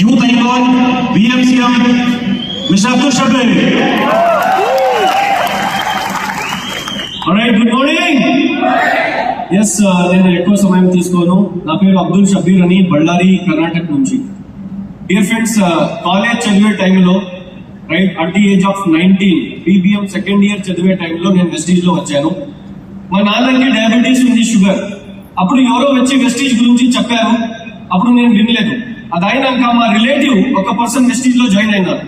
Youth icon BMCM mister Abdul Shabbir right good morning yes నేను ఎక్కువ సమయం తీసుకోను. నా పేరు అబ్దుల్ షబీర్ అని బళ్ళారి కర్ణాటక నుంచి. డియర్ ఫ్రెండ్స్ కాలేజ్ చదివే టైంలో right at the age of nineteen BBM second year చదివే టైంలో నేను వెస్టీజ్లో వచ్చాను. మా నాన్నకి డయాబెటీస్ ఉంది షుగర్ అప్పుడు ఎవరో వచ్చి వెస్టీజ్ గురించి చెప్పారు. అప్పుడు నేను వినలేదు. అది అయినాక మా రిలేటివ్ ఒక పర్సన్ వెస్టీజ్లో జాయిన్ అయినారు.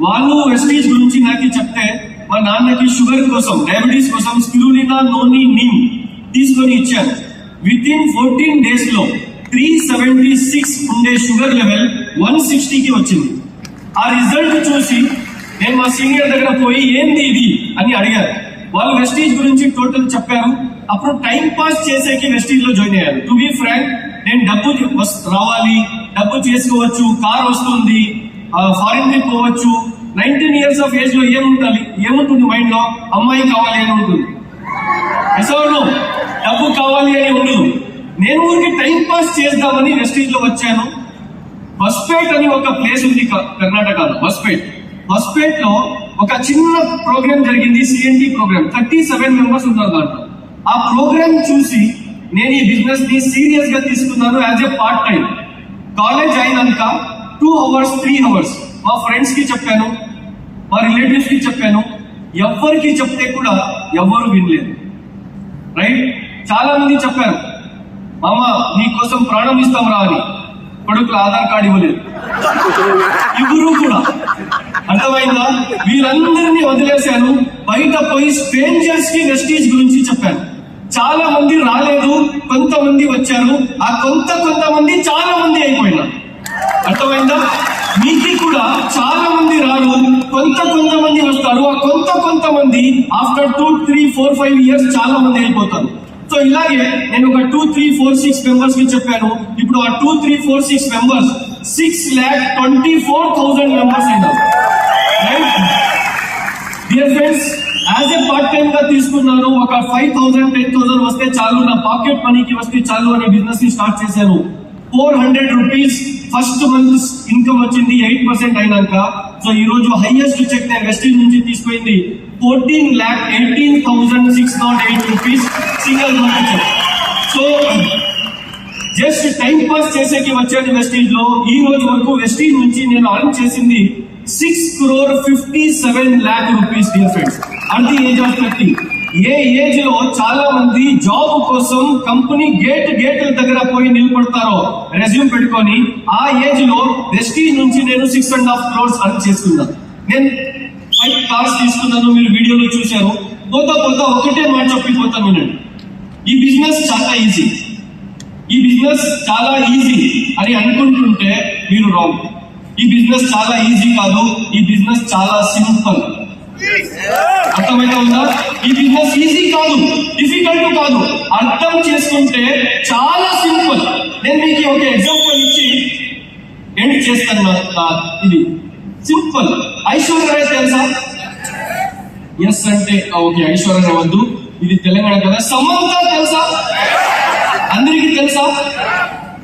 వాళ్ళు వెస్టీజ్ గురించి నాకు చెప్తే మా నాన్నకి షుగర్ కోసం డయాబెటీస్ కోసం స్పిరులినా నోని నీమ్ తీసుకొని ఇచ్చారు. విత్ ఇన్ ఫోర్టీన్ డేస్లో త్రీ సెవెంటీ సిక్స్ ఉండే షుగర్ లెవెల్ వన్ సిక్స్టీకి వచ్చింది. ఆ రిజల్ట్ చూసి నేను మా సీనియర్ దగ్గర పోయి ఏంది ఇది? అని అడిగారు. వాళ్ళు వెస్టీజ్ గురించి టోటల్ చెప్పారు. అప్పుడు టైం పాస్ చేసేకి వెస్టీజ్లో జాయిన్ అయ్యారు. టు బి ఫ్రాంక్ నేను డబ్బు రావాలి. డబ్బు చేసుకోవచ్చు కార్ వస్తుంది ఫారిన్ ట్రిప్ పోవచ్చు. నైన్టీన్ ఇయర్స్ ఆఫ్ ఏజ్లో ఏముంటుంది? ఏముంటుంది మైండ్లో అమ్మాయి కావాలి అని ఉంటుంది. ఎసవరు డబ్బు కావాలి అని ఉండదు నేను ఊరికి టైం పాస్ చేద్దామని వెస్టీజ్లో వచ్చాను. బస్పేట్ అని ఒక ప్లేస్ ఉంది క- కర్ణాటకలో బస్పేట్. బస్పేట్లో ఒక చిన్న ప్రోగ్రామ్ జరిగింది CNT programme. Thirty seven members ఉన్నారు దాంట్లో. ఆ ప్రోగ్రామ్ చూసి నేను ఈ బిజినెస్ని సీరియస్గా తీసుకున్నాను as a part time college అయినాక టూ అవర్స్ త్రీ అవర్స్ మా ఫ్రెండ్స్కి చెప్పాను మా రిలేటివ్స్కి చెప్పాను ఎవ్వరికి చెప్తే కూడా ఎవరు వినలేదు. రైట్ చాలా మంది చెప్పారు మామ నీకోసం ప్రాణం ఇస్తాం రా అని. కొడుకులు ఆధార్ కార్డు ఇవ్వలేదు. ఇవ్వరు కూడా. అర్థమైందా? వీరందరినీ వదిలేశాను బయట పోయి స్ట్రేంజర్స్కి వెస్టీజ్ గురించి చెప్పాను. చాలా మంది రాలేదు కొంతమంది వచ్చారు. ఆ కొంత కొంతమంది చాలా మంది అయిపోయినారు. అర్థమైందా? మీకు కూడా చాలా మంది రారు కొంత కొంతమంది వస్తారు. ఆ కొంత కొంతమంది after two three four five years చాలా మంది అయిపోతారు. సో ఇలాగే నేను ఒక టూ త్రీ ఫోర్ సిక్స్ మెంబర్స్కి చెప్పాను. ఇప్పుడు ఆ two three four six members six lakh twenty four thousand members అయినారు dear friends as a part time గా తీసుకున్నాను. ఒక ఫైవ్ థౌసండ్ టెన్ థౌసండ్ వస్తే చాలు. నా పాకెట్ మనీకి వస్తే చాలు అనే బిజినెస్ని స్టార్ట్ చేశాను. Four hundred rupees first month income వచ్చింది. ఎయిట్ పర్సెంట్ అయినాక. సో ఈ రోజు హైయెస్ట్ చెక్ నేను వెస్ట్ నుంచి తీసుకుపోయింది. Fourteen lakh eighteen thousand six nought eight rupees single month so just time pass చేసేకి వచ్చాను వెస్టీజ్లో. ఈ రోజు వరకు వెస్టీజ్ నుంచి నేను అర్న్ చేసింది six crore fifty seven lakh rupees dear friends at the age of thirty ఏ ఏజ్లో చాలా మంది జాబ్ కోసం కంపెనీ గేట్ గేట్ల దగ్గర పోయి నిలబడతారో రెజ్యూమ్ పెట్టుకొని ఆ ఏజ్లో వెస్టీజ్ నుంచి నేను six and half crores earn చేసుకున్నాను నేను ఫైవ్ కార్స్ తీసుకున్నాను మీరు వీడియోలో చూశారు. పోతా పోతా ఒకటే మాట చెప్పిపోతాను వినండి. ఈ బిజినెస్ చాలా ఈజీ ఈ బిజినెస్ చాలా ఈజీ అని అనుకుంటుంటే మీరు రాంగ్ ఈ బిజినెస్ చాలా ఈజీ కాదు ఈ బిజినెస్ చాలా సింపుల్ అర్థమైతే ఉందా? ఈ బిజినెస్ ఈజీ కాదు. డిఫికల్ట్ కాదు. అర్థం చేసుకుంటే చాలా సింపుల్ నేను మీకు ఒక ఎగ్జాంపుల్ ఇచ్చి ఎండ్ చేస్తాను ఇది. సింపుల్ ఐశ్వర్య తెలుసా? ఎస్ అంటే ఓకే ఐశ్వర్య వద్దు. ఇది తెలంగాణ కదా. సమంత తెలుసా? అందరికీ తెలుసా?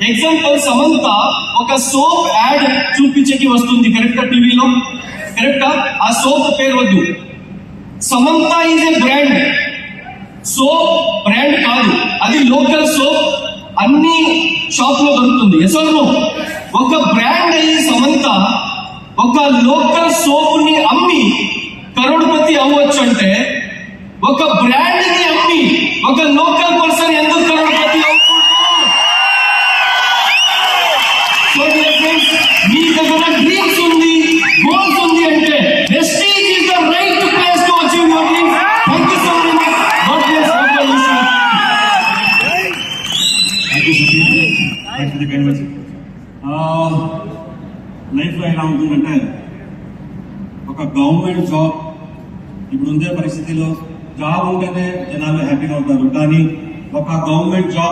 ఎగ్జాంపుల్ సమంత ఒక సోప్ యాడ్ చూపించేకి వస్తుంది. కరెక్టా టీవీలో? కరెక్టా ఆ? సోప్ పేరు వద్దు. Samantha is a brand. Soap brand కాదు. అది లోకల్ సోప్ అన్ని షాప్లో దొరుకుతుంది ఎసలు ఒక బ్రాండ్ అయ్యి సమంత ఒక లోకల్ సోప్ని అమ్మి కరోడ్పతి అవ్వచ్చు అంటే ఒక బ్రాండ్ని అమ్మి ఒక లోకల్ పర్సన్ ఎంత ఎలా ఉంటుందంటే ఒక గవర్నమెంట్ జాబ్ ఇప్పుడు ఉండే పరిస్థితిలో జాబ్ ఉంటేనే జనాలు హ్యాపీగా ఉంటారు. కానీ ఒక గవర్నమెంట్ జాబ్